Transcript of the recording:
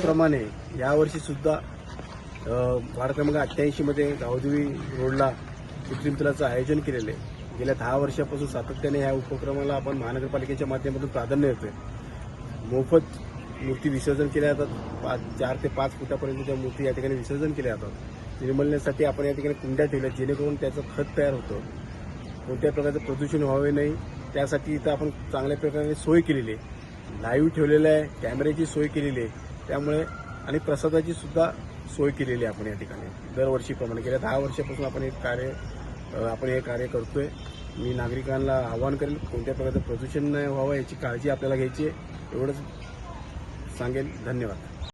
प्रमाणे यावर्षी सुद्धा वार्ड क्रमांक अठ्ठ्याऐंशी मध्ये रोडला कृत्रिम तलाचं आयोजन केलेलं आहे. गेल्या दहा वर्षापासून सातत्याने या उपक्रमाला आपण महानगरपालिकेच्या माध्यमातून प्राधान्य देतोय. मोफत मूर्ती विसर्जन केल्या जातात. पाच चार ते पाच फुटापर्यंतच्या मूर्ती या ठिकाणी विसर्जन केल्या जातात. निर्मलण्यासाठी आपण या ठिकाणी कुंड्या ठेवल्या जेणेकरून त्याचं खत तयार होतं. कोणत्या प्रकारचं प्रदूषण व्हावे नाही त्यासाठी इथं आपण चांगल्या प्रकारे सोय केलेली आहे. लाईव्ह ठेवलेलं आहे कॅमेऱ्याची सोय केलेली आहे. त्यामुळे आणि प्रसादाची सुद्धा सोय केलेली आहे आपण या ठिकाणी. दरवर्षीप्रमाणे गेल्या दहा वर्षापासून आपण हे कार्य आपण हे कार्य करतोय. मी नागरिकांना आवाहन करेल कोणत्या प्रकारचं प्रदूषण नाही व्हावं याची काळजी आपल्याला घ्यायची आहे. एवढंच सांगेन. धन्यवाद.